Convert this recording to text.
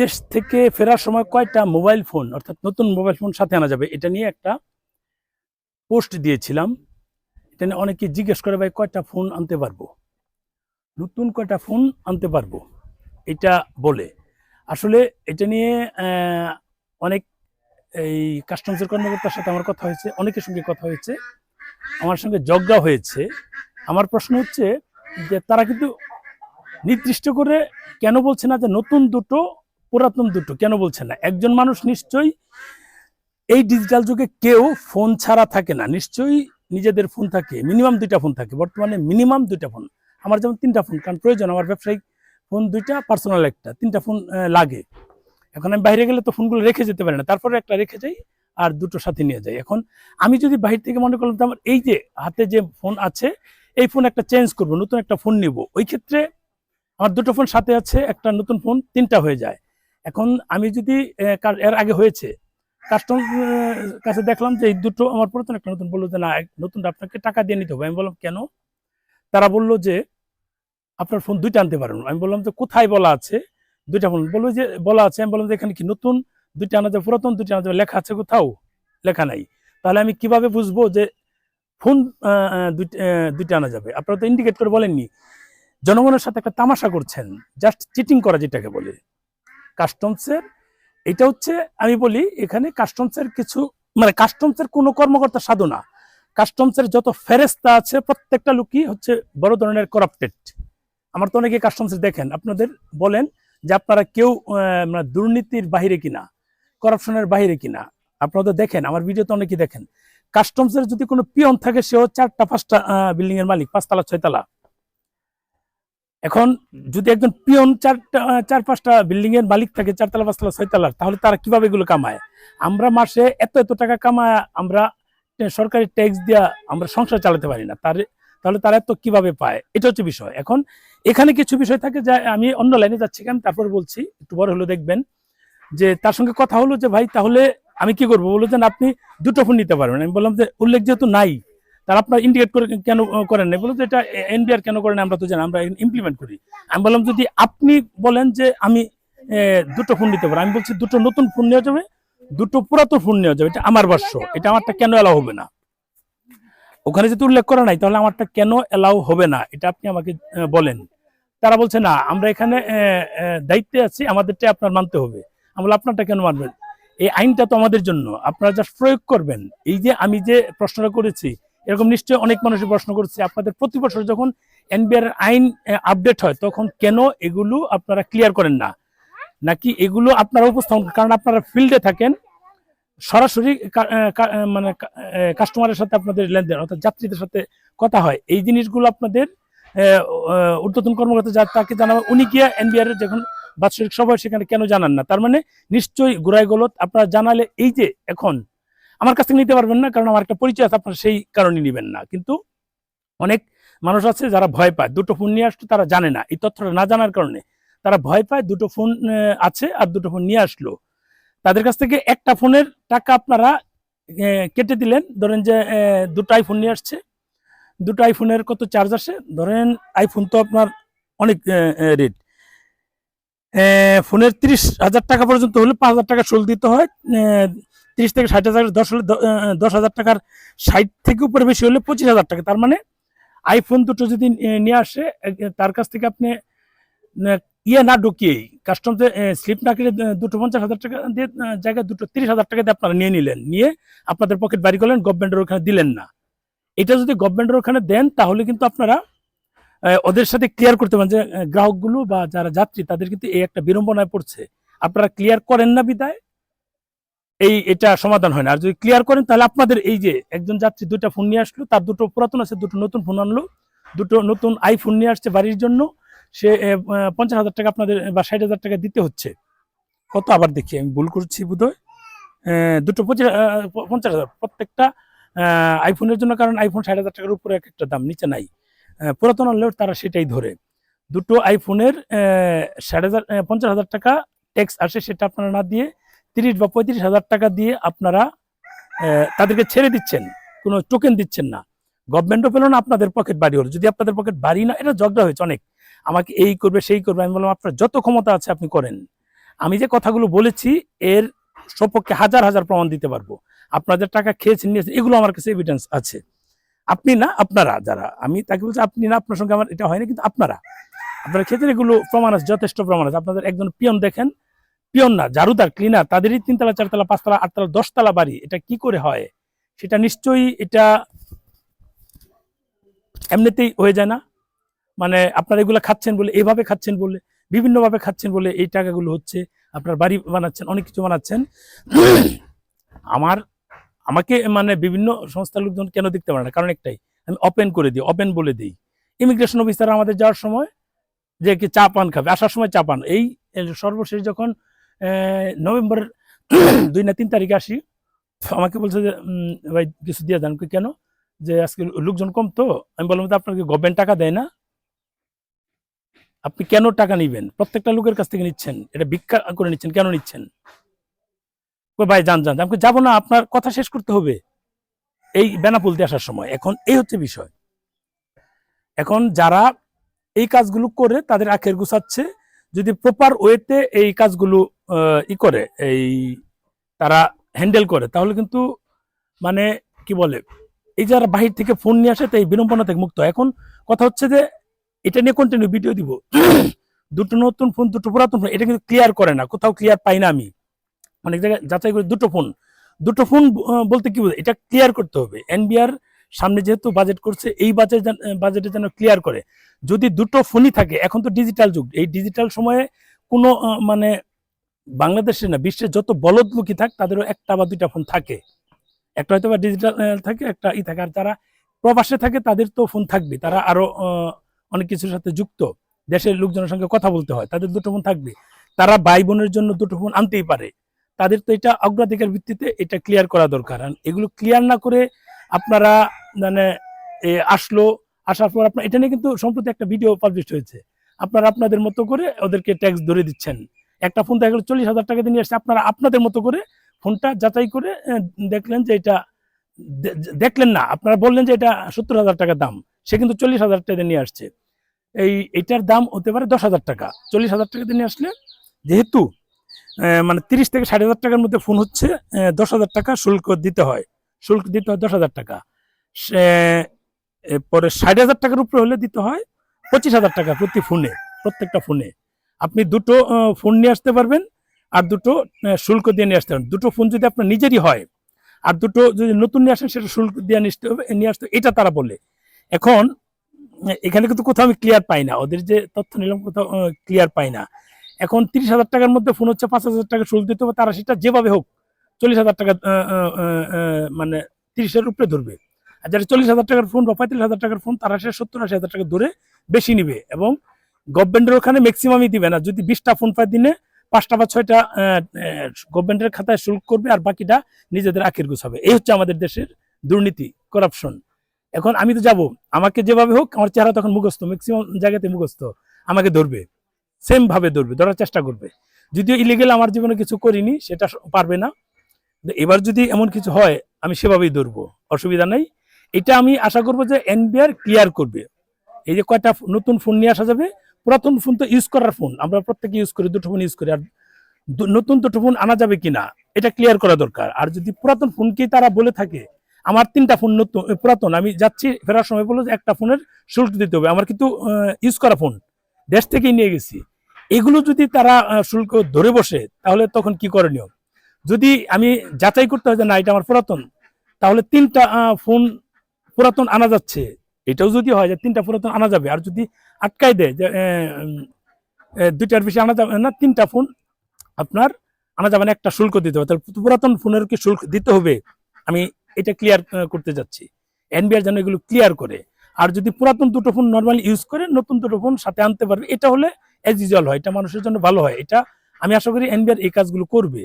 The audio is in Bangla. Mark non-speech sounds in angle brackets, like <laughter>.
দেশ থেকে ফেরার সময় কয়টা মোবাইল ফোন, অর্থাৎ নতুন মোবাইল ফোন সাথে আনা যাবে, এটা নিয়ে একটা পোস্ট দিয়েছিলাম। এটা নিয়ে অনেকে জিজ্ঞেস করে, ভাই, কয়টা ফোন আনতে পারব? নতুন কয়টা ফোন আনতে পারব? এটা বলে। আসলে এটা নিয়ে অনেক এই কাস্টমসের কর্মকর্তার সাথে আমার কথা হয়েছে, অনেকের সঙ্গে কথা হয়েছে, আমার সঙ্গে যজ্ঞা হয়েছে। আমার প্রশ্ন হচ্ছে যে তারা কিন্তু নির্দিষ্ট করে কেন বলছে না যে নতুন দুটো পুরাতন দুটো, কেন বলছে না? একজন মানুষ নিশ্চয়ই এই ডিজিটাল যুগে কেউ ফোন ছাড়া থাকে না। নিশ্চয়ই নিজেদের ফোন থাকে মিনিমাম দুইটা ফোন থাকে। বর্তমানে মিনিমাম দুইটা ফোন আমার যেমন তিনটা ফোন কারণ প্রয়োজন, আমার ব্যবসায়িক ফোন দুইটা পার্সোনাল একটা। তিনটা ফোন লাগে। এখন আমি বাইরে গেলে তো ফোনগুলো রেখে যেতে পারি না। তারপরে একটা রেখে যাই আর দুটো সাথে নিয়ে যাই। এখন আমি যদি বাইরে থেকে মনে করলাম আমার এই যে হাতে যে ফোন আছে, এই ফোন একটা চেঞ্জ করব, নতুন একটা ফোন নিব, ওই ক্ষেত্রে আমার দুটো ফোন সাথে আছে, একটা নতুন ফোন তিনটা হয়ে যায়। এখন আমি যদি এর আগে হয়েছে কাস্টম কাছে দেখলাম যে এই দুটো আমার পুরাতন একটা নতুন বলল যে না নতুনটা আপনাকে টাকা দিয়ে নিতে হবে। আমি বললাম, কেন? তারা বলল যে, আপনার ফোন দুইটা আনতে পারেন। আমি বললাম যে, কোথায় বলা আছে? দুইটা ফোন বলল যে, বলা আছে, আমি বললাম যে, এখানে কি নতুন? দুইটা আনা যাবে, পুরাতন দুইটা আনা যাবে, লেখা আছে কোথাও? লেখা নাই। তাহলে আমি কীভাবে বুঝব যে ফোন দুইটা আনা যাবে? আপনারা তো ইন্ডিকেট করে বলেননি। জনগণের সাথে একটা তামাশা করছেন জাস্ট চিটিং করা যেটাকে বলে। কাস্টমসের এটা হচ্ছে আমি বলি এখানে কাস্টমসের কিছু মানে কাস্টমসের কোনো কর্মকর্তা সাধনা। কাস্টমসের যত ফেরেস্তা আছে, প্রত্যেকটা লোকই হচ্ছে বড় ধরনের করাপ্টেড আমার তো অনেকে কাস্টমসের দেখেন, আপনাদের বলেন যে আপনারা কেউ মানে দুর্নীতির বাহিরে কিনা করাপশনের বাহিরে কিনা, আপনারা তো দেখেন, আমার ভিডিও তো অনেকেই দেখেন। কাস্টমসের যদি কোনো পিয়ন থাকে, সেও চারটা, পাঁচটা বিল্ডিং এর মালিক, পাঁচতলা, ছয়তলা। এখন যদি একজন পিয়ন চারটা চার পাঁচটা বিল্ডিং এর মালিক থাকে, চারতলা, পাঁচতলা, ছয়তলার, তাহলে তারা কীভাবে এগুলো কামায়? আমরা মাসে এত এত টাকা কামায়, আমরা সরকারি ট্যাক্স দিয়া আমরা সংসার চালাতে পারি না। তার, তাহলে তারা এত কীভাবে পায়? এটা হচ্ছে বিষয়। এখন এখানে কিছু বিষয় থাকে যা আমি অন্য লাইনে যাচ্ছি কেন? তারপর বলছি, একটু বড় হলো দেখবেন যে তার সঙ্গে কথা হলো যে, ভাই, তাহলে আমি কি করব? বলল যে আপনি দুটো ফোন নিতে পারবেন। আমি বললাম যে, উল্লেখ যেহেতু নাই তার আপনার ইন্ডিকেট করে কেন করেন না বলল যে এটা এনবিআর কেন করেন আমরা তো জানি, আমরা ইমপ্লিমেন্ট করি। আমি বললাম, যদি আপনি বলেন যে আমি দুটো ফোন নিতে পারব আমি বলছি দুটো নতুন ফোন নেওয়া যাবে, দুটো পুরাতন ফোন নেওয়া যাবে, এটা আমার ভাষ্য এটা আমারটা কেন এলাও হবে না? ওখানে যদি উল্লেখ করা নাই, তাহলে আমারটা কেন এলাও হবে না? এটা আপনি আমাকে বলেন। তারা বলছে, না, আমরা এখানে দায়িত্বে আছি, আমাদেরটা আপনার মানতে হবে। আমরা আপনারটা কেন মানবেন? এই আইনটা তো আমাদের জন্য। আপনারা জাস্ট প্রয়োগ করবেন। এই যে আমি যে প্রশ্নটা করেছি এরকম নিশ্চয়ই অনেক মানুষই প্রশ্ন করছে, আপনাদের প্রতি বছর যখন এনবিআর আইন আপডেট হয়, তখন কেন এগুলো আপনারা ক্লিয়ার করেন না? নাকি এগুলো আপনারা উপস্থাপন কারণ আপনারা ফিল্ডে থাকেন, সরাসরি মানে কাস্টমারের সাথে আপনাদের লেনদেন, অর্থাৎ যাত্রীদের সাথে কথা হয়। এই জিনিসগুলো আপনাদের ঊর্ধ্বতন কর্মকর্তা যা তাকে জানাবে, উনি গিয়ে এনবিআর এর যখন বাৎসরিক সভায় সেখানে কেন জানান না? তার মানে নিশ্চয়ই ঘুরাই গলত আপনারা জানালে এই যে এখন আমার কাছ থেকে নিতে পারবেন না, কারণ আমার একটা পরিচয় আছে, আপনারা সেই কারণে নেবেন না। কিন্তু অনেক মানুষ আছে যারা ভয় পায়, দুটো ফোন নিয়ে আসতো তারা জানে না। এই তথ্যটা না জানার কারণে তারা ভয় পায়, দুটো ফোন আছে আর দুটো ফোন নিয়ে আসলো। তাদের কাছ থেকে একটা ফোনের টাকা আপনারা কেটে দিলেন। ধরেন যে দুটো আইফোন নিয়ে আসছে। দুটো আইফোনের কত চার্জ আসে? ধরেন আইফোন তো আপনার অনেক রেট ফোনের তিরিশ হাজার টাকা পর্যন্ত হলে পাঁচ হাজার টাকা শুল্ক দিতে হয়। তিরিশ থেকে ষাট হাজার, দশ হলে দশ হাজার টাকার ষাট থেকে উপরে বেশি হলে পঁচিশ হাজার টাকা। তার মানে আইফোন দুটো যদি নিয়ে আসে তার কাছ থেকে আপনি ইয়ে না ঢুকিয়েই কাস্টমসে স্লিপ না কেটে দুটো পঞ্চাশ হাজার টাকা দিয়ে জায়গায় দুটো তিরিশ হাজার টাকা দিয়ে আপনারা নিয়ে নিলেন। নিয়ে আপনাদের পকেট বাড়ি করলেন গভর্নমেন্টের ওখানে দিলেন না। এটা যদি গভর্নমেন্টের ওখানে দেন, তাহলে কিন্তু আপনারা ওদের সাথে ক্লিয়ার করতে পারেন যে গ্রাহকগুলো বা যারা যাত্রী, তাদের কিন্তু এই একটা বিড়ম্বনায় পড়ছে। আপনারা ক্লিয়ার করেন না বিদায় এই এটা সমাধান হয় না। আর যদি ক্লিয়ার করেন তাহলে আপনাদের এই যে একজন যাত্রী দুইটা ফোন নিয়ে আসলো তার দুটো পুরাতন আছে দুটো নতুন ফোন আনলো দুটো নতুন আইফোন নিয়ে আসছে বাড়ির জন্য সে পঞ্চাশ হাজার টাকা আপনাদের বা ষাট হাজার টাকা দিতে হচ্ছে। কত আবার দেখি আমি ভুল করছি বোধহয়? আহ, দুটো পঁচিশ পঞ্চাশ হাজার। প্রত্যেকটা আইফোনের জন্য কারণ আইফোন ষাট হাজার টাকার উপরে এক একটা দাম নিচে নাই। পুরাতন আনলেও তারা সেটাই ধরে। দুটো আইফোনের ষাট হাজার পঞ্চাশ হাজার টাকা ট্যাক্স আসে সেটা আপনারা না দিয়ে তিরিশ বা পঁয়ত্রিশ হাজার টাকা দিয়ে আপনারা তাদেরকে ছেড়ে দিচ্ছেন। কোনো টোকেন দিচ্ছেন না। গভর্নমেন্টও পেল না, আপনাদের পকেট বাড়ি হলো। যদি আপনাদের পকেট বাড়ি না, এটা ঝগড়া হয়েছে অনেক। আমাকে এই করবে, সেই করবে। আমি বললাম, আপনার যত ক্ষমতা আছে আপনি করেন। আমি যে কথাগুলো বলেছি, এর সপক্ষে হাজার হাজার প্রমাণ দিতে পারব। আপনাদের টাকা খেয়েছেন, নিয়েছেন, এগুলো আমার কাছে এভিডেন্স আছে। আপনি না, আপনারা যারা, আমি তাকে বলছি, আপনি না, আপনার সঙ্গে আমার এটা হয়নি, কিন্তু আপনারা। আপনারা খেতেন এগুলো প্রমাণ আছে, যথেষ্ট প্রমাণ আছে। আপনাদের একজন পিয়ন দেখেন পিয়ন না, জারুদার ক্লিনার তাদেরই তিনতলা, চারতলা, পাঁচতলা, আটতলা, দশতলা বাড়ি, এটা কি করে হয়? সেটা নিশ্চয়ই এটা এমনিতেই হয়ে যায় না। মানে আপনারা এগুলো খাচ্ছেন বলে, এইভাবে খাচ্ছেন বলে, বিভিন্নভাবে খাচ্ছেন বলে এই টাকাগুলো হচ্ছে আপনার বাড়ি বানাচ্ছেন, অনেক কিছু বানাচ্ছেন। আমার, আমাকে মানে বিভিন্ন সংস্থার লোকজন কেন দেখতে পারে না? কারণ একটাই, আমি ওপেন করে দিই ওপেন বলে দিই। ইমিগ্রেশন অফিসার আমাদের যাওয়ার সময় যে কি চা পান খাবে, আসার সময় চা পান। এই সর্বশেষ যখন আহ, নভেম্বরের <clears throat> দুই না তিন তারিখে আসি। আমাকে বলছে যে ভাই কিছু দিয়ে দেন। কেন? যে আজকে লোকজন কম তো? আমি বললাম যে আপনাকে গভর্নমেন্ট টাকা দেয় না? আপনি কেন টাকা নিবেন? প্রত্যেকটা লোকের কাছ থেকে নিচ্ছেন। এটা ভিক্ষা করে নিচ্ছেন। কেন নিচ্ছেন? ভাই যান যান আমাকে যাব না। আপনার কথা শেষ করতে হবে। এই বেনাপুল দিয়ে আসার সময়। এখন এই হচ্ছে বিষয়। এখন যারা এই কাজগুলো করে তাদের আখের গুছাচ্ছে। যদি প্রপার ওয়েতে এই কাজগুলো ই করে, এই তারা হ্যান্ডেল করে। তাহলে কিন্তু মানে কি বলে, এই যারা বাহির থেকে ফোন নিয়ে আসে, তাই বিড়ম্বনা থেকে মুক্ত। এখন কথা হচ্ছে যে, এটা নিয়ে কন্টিনিউ ভিডিও দিব। দুটো নতুন ফোন দুটো পুরাতন ফোন এটা কিন্তু ক্লিয়ার করে না, কোথাও ক্লিয়ার পাই না আমি। অনেক জায়গায় যাচাই করে, দুটো ফোন দুটো ফোন বলতে কি? এটা ক্লিয়ার করতে হবে। এনবিআর সামনে যেহেতু বাজেট করছে, এই বাজেট বাজেটে যেন ক্লিয়ার করে। যদি দুটো ফোনই থাকে, এখন তো ডিজিটাল যুগ, এই ডিজিটাল সময়ে কোনো মানে বাংলাদেশে না বিশ্বের যত বলদ থাক তাদেরও একটা বা দুইটা ফোন থাকে। একটা হয়তো বা ডিজিটাল থাকে একটা ই থাকে। আর যারা প্রবাসে থাকে তাদের তো ফোন থাকবে। তারা আরও আহ, অনেক কিছুর সাথে যুক্ত। দেশের লোকজনের সঙ্গে কথা বলতে হয় তাদের দুটো ফোন থাকবে। তারা ভাই বোনের জন্য দুটো ফোন আনতেই পারে। তাদের তো এটা অগ্রাধিকার ভিত্তিতে এটা ক্লিয়ার করা দরকার। এগুলো ক্লিয়ার না করে আপনারা মানে আসলো আসার পর আপনার এটা নিয়ে কিন্তু সম্প্রতি একটা ভিডিও পাবলিশ হয়েছে। আপনারা আপনাদের মতো করে ওদেরকে ট্যাক্স ধরে দিচ্ছেন। একটা ফোন দেখা গেলো চল্লিশ হাজার টাকা দিয়ে নিয়ে আসছে। আপনারা আপনাদের মতো করে ফোনটা যাচাই করে দেখলেন যে এটা দেখলেন না, আপনারা বললেন যে এটা সত্তর হাজার টাকা দাম, সে কিন্তু চল্লিশ হাজার টাকা নিয়ে আসছে। এই, এটার দাম হতে পারে দশ হাজার টাকা, চল্লিশ হাজার টাকা নিয়ে আসলে যেহেতু মানে তিরিশ থেকে ষাট হাজার টাকার মধ্যে ফোন হচ্ছে দশ হাজার টাকা শুল্ক দিতে হয়, শুল্ক দিতে হয় দশ হাজার টাকা। সে- এরপরে ষাট হাজার টাকার উপরে হলে দিতে হয় পঁচিশ হাজার টাকা প্রতি ফোনে প্রত্যেকটা ফোনে আপনি দুটো ফোন নিয়ে আসতে পারবেন আর দুটো শুল্ক দিয়ে নিয়ে আসতে পারবেন। দুটো ফোন যদি আপনার নিজেরই হয় আর দুটো যদি নতুন নিয়ে আসেন, সেটা শুল্ক দিয়ে আসতে হবে, নিয়ে আসতে এটা তারা বলে। এখন, এখানে কিন্তু কোথাও আমি ক্লিয়ার পাই না। ওদের যে তথ্য নিলাম, কোথাও ক্লিয়ার পাই না। এখন তিরিশ হাজার টাকার মধ্যে ফোন হচ্ছে, পাঁচ হাজার টাকা শুল্ক দিতে হবে, তারা সেটা যেভাবে হোক চল্লিশ হাজার টাকা মানে তিরিশের উপরে ধরবে। আর যারা চল্লিশ হাজার টাকার ফোন বা পঁয়ত্রিশ হাজার টাকার ফোন, তারা সে সত্তর আশি হাজার টাকা ধরে বেশি নিবে। এবং গভর্নমেন্টের ওখানে ম্যাক্সিমামই দিবে না। যদি বিশটা ফোন পায় দিনে, পাঁচটা বা ছয়টা গভর্নমেন্টের খাতায় শুল্ক করবে আর বাকিটা নিজেদের আখের গুছাবে এই হচ্ছে আমাদের দেশের দুর্নীতি করাপশন এখন আমি তো যাব। আমাকে যেভাবে হোক, আমার চেহারা তখন মুখস্থ ম্যাক্সিমাম জায়গাতে মুখস্থ। আমাকে ধরবে সেম ভাবে ধরবে, ধরার চেষ্টা করবে। যদিও ইলিগেল আমার জীবনে কিছু করিনি, সেটা পারবে না। এবার যদি এমন কিছু হয়, আমি সেভাবেই ধরবো, অসুবিধা নাই। এটা আমি আশা করব যে এনবিআর ক্লিয়ার করবে। এই যে কয়টা নতুন ফোন নিয়ে আসা যাবে পুরাতন ফোন তো ইউজ করার ফোন আমরা প্রত্যেকে ইউজ করি, দুটো ফোন ইউজ করি। আর নতুন দুটো ফোন আনা যাবে কিনা, এটা ক্লিয়ার করা দরকার। আর যদি পুরাতন ফোনকেই তারা বলে থাকে, আমার তিনটা ফোন নতুন পুরাতন, আমি যাচ্ছি ফেরার সময় বলল একটা ফোনের শুল্ক দিতে হবে। আমার কিন্তু ইউজ করা ফোন দেশ থেকেই নিয়ে গেছি। এগুলো যদি তারা শুল্ক ধরে বসে, তাহলে তখন কি করণীয়? যদি আমি যাচাই করতে হয় যে না, এটা আমার পুরাতন, তাহলে তিনটা ফোন পুরাতন আনা যাচ্ছে। এটাও যদি হয় যে তিনটা পুরাতন আনা যাবে। আর যদি আটকাই দেয় যে দুইটার বেশি আনা যাবে না, তিনটা ফোন আপনার আনা যাবে না, একটা শুল্ক দিতে হবে। তাহলে পুরাতন ফোনের কি শুল্ক দিতে হবে? আমি এটা ক্লিয়ার করতে যাচ্ছি। এনবিআর যেন এগুলো ক্লিয়ার করে। আর যদি পুরাতন দুটো ফোন নর্মালি ইউজ করে, নতুন দুটো ফোন সাথে আনতে পারবে, এটা হলে এজ ইউজুয়াল হয়। এটা মানুষের জন্য ভালো হয়। এটা আমি আশা করি এনবিআর এই কাজগুলো করবে।